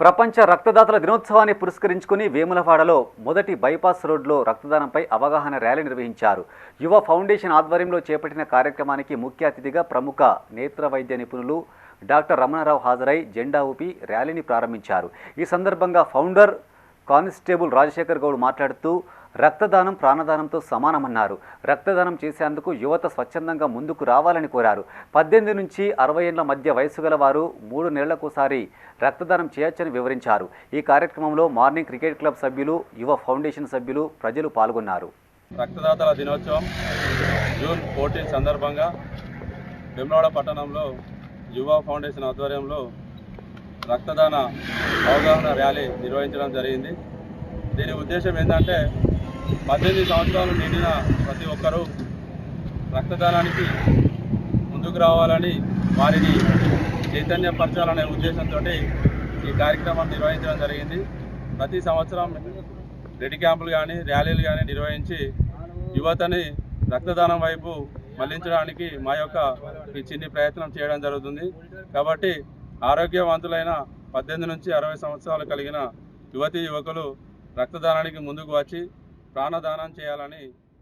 ప్రపంచ రక్తదాతల దినోత్సవాన్ని పురస్కరించుకుని వేములవాడలో మొదటి బైపాస్ రోడ్లో రక్తదానంపై అవగాహన ర్యాలీ నిర్వహించారు. యువ ఫౌండేషన్ ఆధ్వర్యంలో చేపట్టిన కార్యక్రమానికి ముఖ్య అతిథిగా ప్రముఖ నేత్ర వైద్య నిపుణులు డాక్టర్ రమణారావు హాజరై జెండా ఊపి ర్యాలీని ప్రారంభించారు. ఈ సందర్భంగా ఫౌండర్ కానిస్టేబుల్ రాజశేఖర్ గౌడ్ మాట్లాడుతూ రక్తదానం ప్రాణదానంతో సమానమన్నారు. రక్తదానం చేసేందుకు యువత స్వచ్ఛందంగా ముందుకు రావాలని కోరారు. పద్దెనిమిది నుంచి అరవై ఏళ్ళ మధ్య వయసు గల వారు మూడు నెలలకోసారి రక్తదానం చేయొచ్చని వివరించారు. ఈ కార్యక్రమంలో మార్నింగ్ క్రికెట్ క్లబ్ సభ్యులు యువ ఫౌండేషన్ సభ్యులు ప్రజలు పాల్గొన్నారు. రక్తదాతల దినోత్సవం జూన్ ఫోర్టీన్ సందర్భంగా వెమ్లవాడ పట్టణంలో యువ ఫౌండేషన్ ఆధ్వర్యంలో రక్తదాన అవగాహన ర్యాలీ నిర్వహించడం జరిగింది. దీని ఉద్దేశం ఏంటంటే పద్దెనిమిది సంవత్సరాలు నిండిన ప్రతి ఒక్కరూ రక్తదానానికి ముందుకు రావాలని వారిని చైతన్యపరచాలనే ఉద్దేశంతో ఈ కార్యక్రమం నిర్వహించడం జరిగింది. ప్రతి సంవత్సరం రెడ్ క్యాంపులు కానీ ర్యాలీలు కానీ నిర్వహించి యువతని రక్తదానం వైపు మళ్ళించడానికి మా యొక్క ఈ చిన్ని ప్రయత్నం చేయడం జరుగుతుంది. కాబట్టి ఆరోగ్యవంతులైన పద్దెనిమిది నుంచి అరవై సంవత్సరాలు కలిగిన యువతీ యువకులు రక్తదానానికి ముందుకు వచ్చి ప్రాణదానం చేయాలని